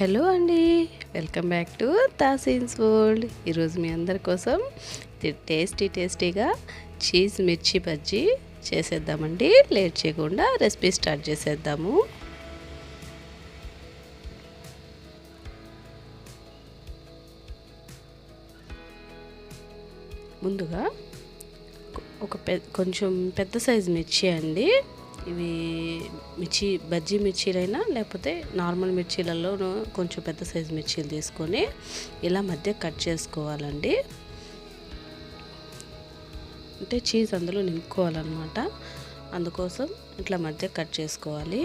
Hello అండి. Welcome back to తాసీన్స్ world ఈరోజు మీ అందరి కోసం టేస్టీ టేస్టీగా చీజ్ మిర్చి బజ్జీ చేసేద్దామండి. లేట్ చేయకుండా రెసిపీ స్టార్ట్ చేసేద్దాము. ముందుగా ఒక పె కొంచెం పెద్ద సైజు మిర్చి అండి. ఇవి మిర్చి బజ్జీ మిర్చీలైనా లేకపోతే నార్మల్ మిర్చీలలో కొంచెం పెద్ద సైజు మిర్చీలు తీసుకొని ఇలా మధ్య కట్ చేసుకోవాలండి. అంటే చీజ్ అందులో నింపుకోవాలన్నమాట. అందుకోసం ఇట్లా మధ్య కట్ చేసుకోవాలి.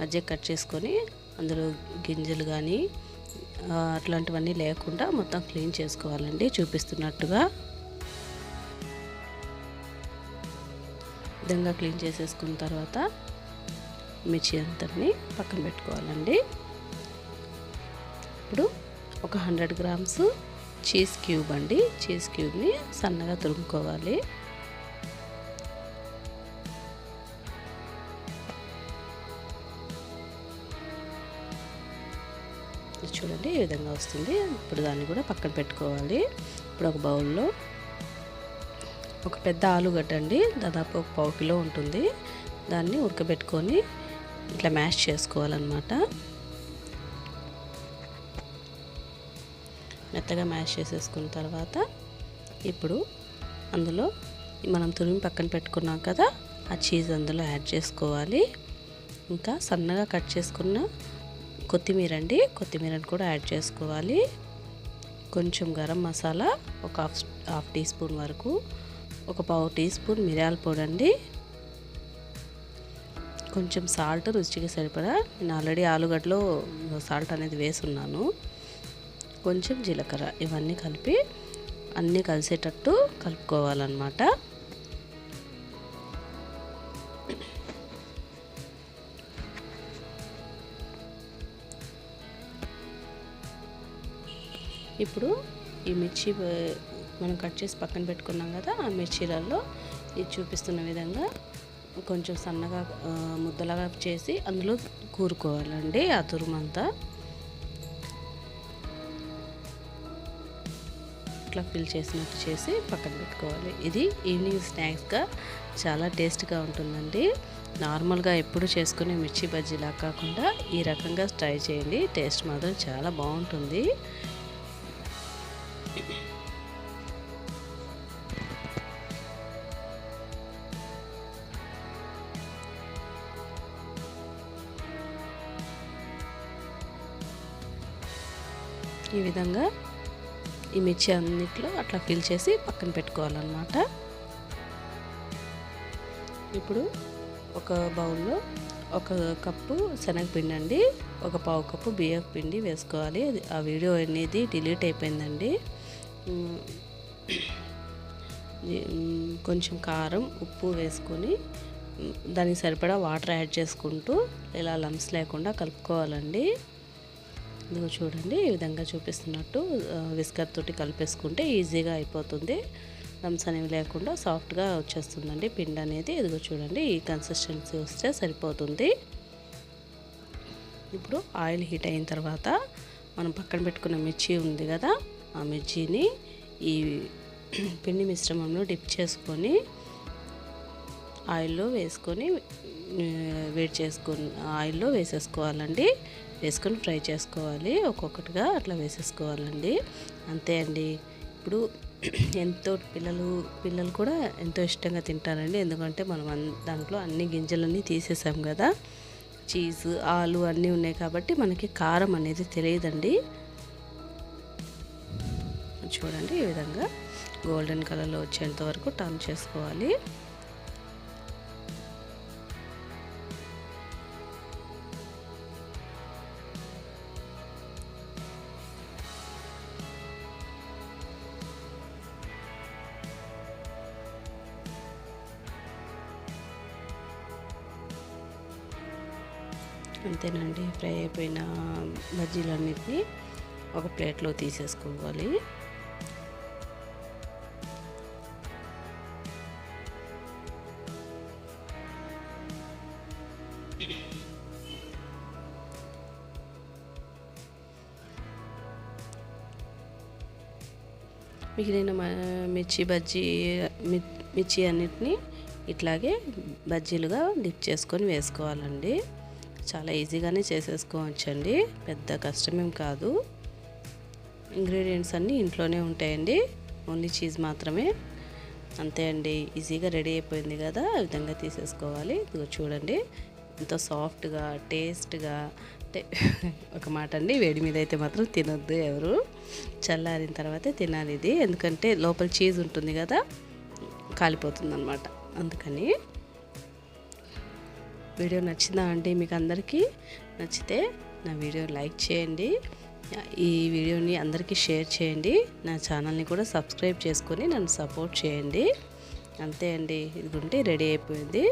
మధ్య కట్ చేసుకొని అందులో గింజలు కానీ అట్లాంటివన్నీ లేకుండా మొత్తం క్లీన్ చేసుకోవాలండి చూపిస్తున్నట్టుగా. విధంగా క్లీన్ చేసేసుకున్న తర్వాత మిర్చి అంతని పక్కన పెట్టుకోవాలండి. ఇప్పుడు ఒక హండ్రెడ్ గ్రామ్స్ చీజ్ క్యూబ్ అండి. చీజ్ క్యూబ్ని సన్నగా తురుముకోవాలి. చూడండి ఈ విధంగా వస్తుంది. ఇప్పుడు దాన్ని కూడా పక్కన పెట్టుకోవాలి. ఇప్పుడు ఒక బౌల్లో ఒక పెద్ద ఆలుగడ్డ అండి దాదాపు ఒక పావు కిలో ఉంటుంది. దాన్ని ఉడకబెట్టుకొని ఇట్లా మ్యాష్ చేసుకోవాలన్నమాట. మెత్తగా మ్యాష్ చేసేసుకున్న తర్వాత ఇప్పుడు అందులో మనం తురిమి పక్కన పెట్టుకున్నాం కదా ఆ చీజ్ అందులో యాడ్ చేసుకోవాలి. ఇంకా సన్నగా కట్ చేసుకున్న కొత్తిమీర అండి కొత్తిమీరని కూడా యాడ్ చేసుకోవాలి. కొంచెం గరం మసాలా ఒక హాఫ్ హాఫ్ టీ స్పూన్ వరకు ఒక పావు టీ స్పూన్ మిరియాల పొడి అండి. కొంచెం సాల్ట్ రుచికి సరిపడా. నేను ఆల్రెడీ ఆలుగడ్డలో సాల్ట్ అనేది వేసున్నాను. కొంచెం జీలకర్ర ఇవన్నీ కలిపి అన్నీ కలిసేటట్టు కలుపుకోవాలన్నమాట. ఇప్పుడు ఈ మిర్చి మనం కట్ చేసి పక్కన పెట్టుకున్నాం కదా ఆ మిర్చీలలో ఇది చూపిస్తున్న విధంగా కొంచెం సన్నగా ముద్దలాగా చేసి అందులో కూరుకోవాలండి ఆ తురుమంతా. ఇట్లా ఫిల్ చేసినట్టు చేసి పక్కన పెట్టుకోవాలి. ఇది ఈవినింగ్ స్నాక్స్గా చాలా టేస్ట్గా ఉంటుందండి. నార్మల్గా ఎప్పుడు చేసుకునే మిర్చి బజ్జీలా కాకుండా ఈ రకంగా ట్రై చేయండి. టేస్ట్ మాత్రం చాలా బాగుంటుంది. ఈ విధంగా ఈ మిర్చి అన్నిట్లో అట్లా ఫిల్ చేసి పక్కన పెట్టుకోవాలన్నమాట. ఇప్పుడు ఒక బౌల్లో ఒక కప్పు శనగపిండి అండి ఒక పావు కప్పు బియ్యపు పిండి వేసుకోవాలి. ఆ వీడియో అనేది డిలీట్ అయిపోయిందండి. కొంచెం కారం ఉప్పు వేసుకొని దానికి సరిపడా వాటర్ యాడ్ చేసుకుంటూ ఇలా లమ్స్ లేకుండా కలుపుకోవాలండి. ఇదిగో చూడండి ఈ విధంగా చూపిస్తున్నట్టు విస్కర్ తోటి కలిపేసుకుంటే ఈజీగా అయిపోతుంది. లమ్స్ అనేవి లేకుండా సాఫ్ట్గా వచ్చేస్తుందండి పిండి అనేది. ఇదిగో చూడండి ఈ కన్సిస్టెన్సీ వస్తే సరిపోతుంది. ఇప్పుడు ఆయిల్ హీట్ అయిన తర్వాత మనం పక్కన పెట్టుకున్న మిర్చి ఉంది కదా ఆ మిర్చిని ఈ పిండి మిశ్రమంలో డిప్ చేసుకొని ఆయిల్లో వేసుకొని వేడి చేసుకొని ఆయిల్లో వేసేసుకోవాలండి. వేసుకొని ఫ్రై చేసుకోవాలి. ఒక్కొక్కటిగా అట్లా వేసేసుకోవాలండి. అంతే అండి. ఇప్పుడు ఎంతో పిల్లలు పిల్లలు కూడా ఎంతో ఇష్టంగా తింటారండి. ఎందుకంటే మనం దాంట్లో అన్ని గింజలన్నీ తీసేసాం కదా. చీజ్ ఆలు అన్నీ ఉన్నాయి కాబట్టి మనకి కారం అనేది తెలియదండి. చూడండి ఈ విధంగా గోల్డెన్ కలర్లో వచ్చేంత వరకు టర్న్ చేసుకోవాలి. అంతేనండి. ఫ్రై అయిపోయిన బజ్జీలన్నిటినీ ఒక ప్లేట్లో తీసేసుకోవాలి. మిగిలిన మిర్చి బజ్జీ మిర్చి అన్నిటినీ ఇట్లాగే బజ్జీలుగా డిప్ చేసుకొని వేసుకోవాలండి. చాలా ఈజీగానే చేసేసుకోవచ్చండి. పెద్ద కష్టమేం కాదు. ఇంగ్రీడియంట్స్ అన్నీ ఇంట్లోనే ఉంటాయండి. ఓన్లీ చీజ్ మాత్రమే. అంతే అండి. ఈజీగా రెడీ అయిపోయింది కదా ఆ విధంగా తీసేసుకోవాలి. ఇదిగో చూడండి. ఎంతో సాఫ్ట్గా టేస్ట్గా అంటే ఒక మాట అండి వేడి మీద అయితే మాత్రం తినొద్దు ఎవరు. చల్లారిన తర్వాతే తినాలి ఇది. ఎందుకంటే లోపల చీజ్ ఉంటుంది కదా కాలిపోతుంది అనమాట అందుకని వీడియో నచ్చిందా అండి మీకు అందరికీ నచ్చితే నా వీడియో లైక్ చేయండి. ఈ వీడియోని అందరికీ షేర్ చేయండి. నా ఛానల్ని కూడా సబ్స్క్రైబ్ చేసుకొని నన్ను సపోర్ట్ చేయండి. అంతే అండి. ఇదిగుంటే రెడీ అయిపోయింది.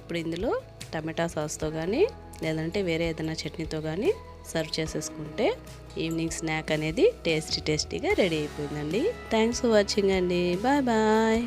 ఇప్పుడు ఇందులో టమాటా సాస్తో కానీ లేదంటే వేరే ఏదైనా చట్నీతో కానీ సర్వ్ చేసేసుకుంటే ఈవినింగ్ స్నాక్ అనేది టేస్టీ టేస్టీగా రెడీ అయిపోయిందండి. థ్యాంక్స్ ఫర్ వాచింగ్ అండి. Bye bye.